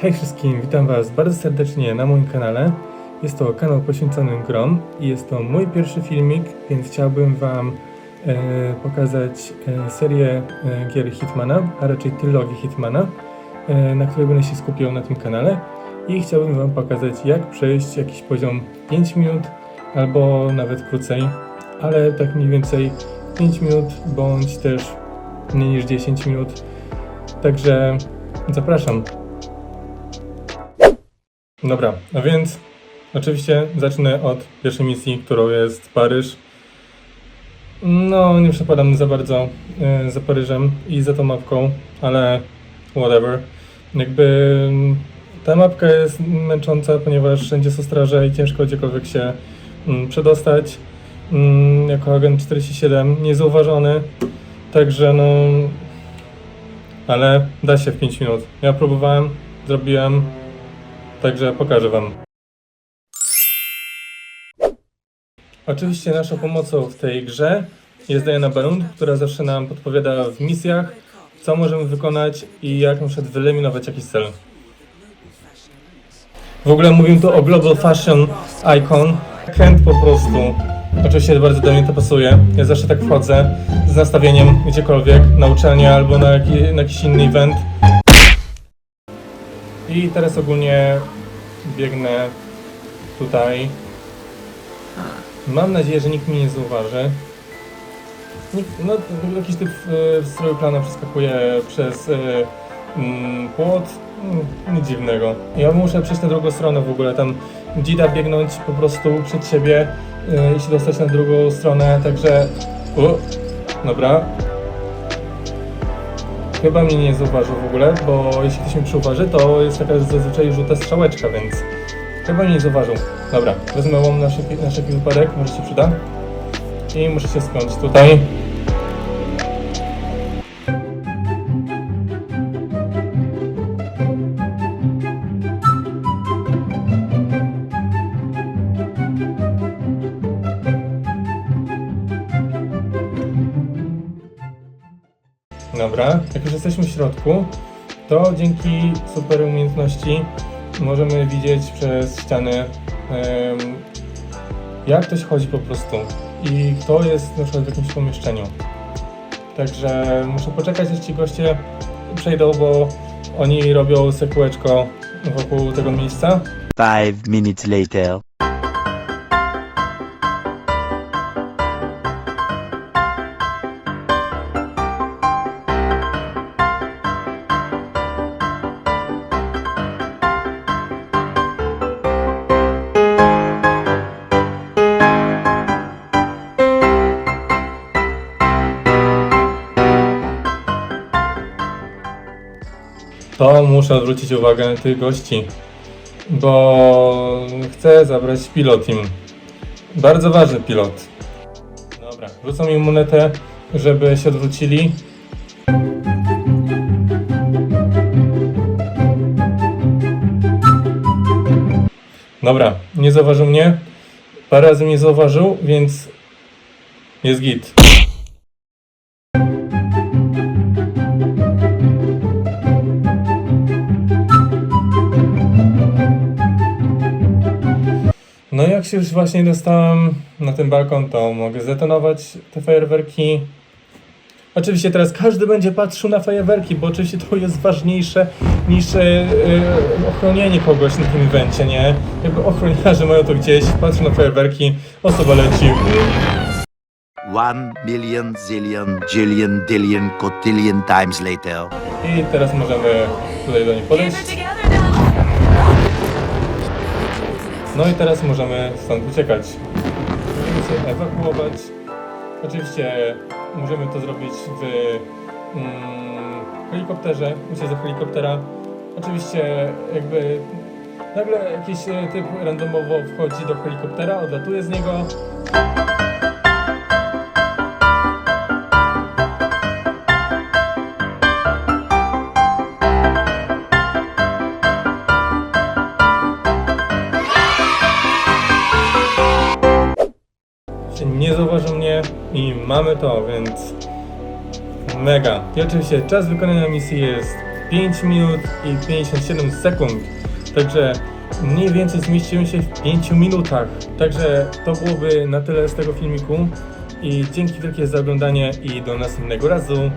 Hej wszystkim, witam Was bardzo serdecznie na moim kanale. Jest to kanał poświęcony grom i jest to mój pierwszy filmik, więc chciałbym Wam e, pokazać e, serię e, gier Hitmana, a raczej trylogię Hitmana, e, na której będę się skupiał na tym kanale. I chciałbym Wam pokazać, jak przejść jakiś poziom 5 minut albo nawet krócej, ale tak mniej więcej 5 minut bądź też mniej niż 10 minut. Także zapraszam. Dobra, a więc oczywiście zacznę od pierwszej misji, którą jest Paryż. No, nie przepadam za bardzo e, za Paryżem i za tą mapką, ale whatever. Jakby mm, ta mapka jest męcząca, ponieważ wszędzie są straże i ciężko gdziekolwiek się mm, przedostać. Mm, Jako agent 47 niezauważony, także no... Ale da się w 5 minut. Ja próbowałem, zrobiłem, Także pokażę Wam. Oczywiście naszą pomocą w tej grze jest Diana Balund, która zawsze nam podpowiada w misjach, co możemy wykonać i jak na wyeliminować jakiś cel. W ogóle mówię tu o Global Fashion Icon. Kent po prostu. Oczywiście bardzo do mnie to pasuje. Ja zawsze tak wchodzę z nastawieniem gdziekolwiek, na uczelnię albo na jakiś inny event. I teraz ogólnie biegnę tutaj. Mam nadzieję, że nikt mnie nie zauważy. Nikt, no, jakiś typ e, w stroju plana przeskakuje przez e, mm, płot. Mm, Nic dziwnego. Ja muszę przejść na drugą stronę w ogóle. Tam dzida biegnąć po prostu przed siebie e, i się dostać na drugą stronę, także... U, dobra, Chyba mnie nie zauważył w ogóle, bo jeśli ktoś mnie przyuważy, to jest taka zazwyczaj żółta strzałeczka, więc chyba mnie nie zauważył. Dobra, wezmę łom na wszelki, na wszelki wypadek, może się przyda. I muszę się skądś tutaj. Dobra, jak już jesteśmy w środku, to dzięki super umiejętności możemy widzieć przez ściany, jak ktoś chodzi po prostu i kto jest na przykład w jakimś pomieszczeniu. Także muszę poczekać, aż ci goście przejdą, bo oni robią sekółeczko wokół tego miejsca. Five minutes later. To muszę odwrócić uwagę tych gości, bo chcę zabrać pilot im. Bardzo ważny pilot. Dobra, rzucam im monetę, żeby się odwrócili. Dobra, nie zauważył mnie. Parę razy mnie zauważył, więc jest git. No jak się już właśnie dostałem na ten balkon, to mogę zdetonować te fajerwerki. Oczywiście teraz każdy będzie patrzył na fajerwerki, bo oczywiście to jest ważniejsze niż e, ochronienie kogoś na tym evencie, nie? Jakby ochroniarze mają to gdzieś, patrzą na fajerwerki, osoba leci. One million, zillion, jillion, dillion, cotillion times later. I teraz możemy tutaj do nich podejść. No i teraz możemy stąd uciekać. Możemy się ewakuować. Oczywiście możemy to zrobić w mm, helikopterze, uciec do helikoptera. Oczywiście jakby nagle jakiś typ randomowo wchodzi do helikoptera, odlatuje z niego. Nie zauważył mnie i mamy to, więc mega. I oczywiście czas wykonania misji jest 5 minut i 57 sekund. Także mniej więcej zmieściłem się w 5 minutach. Także to byłoby na tyle z tego filmiku. I dzięki wielkie za oglądanie i do następnego razu.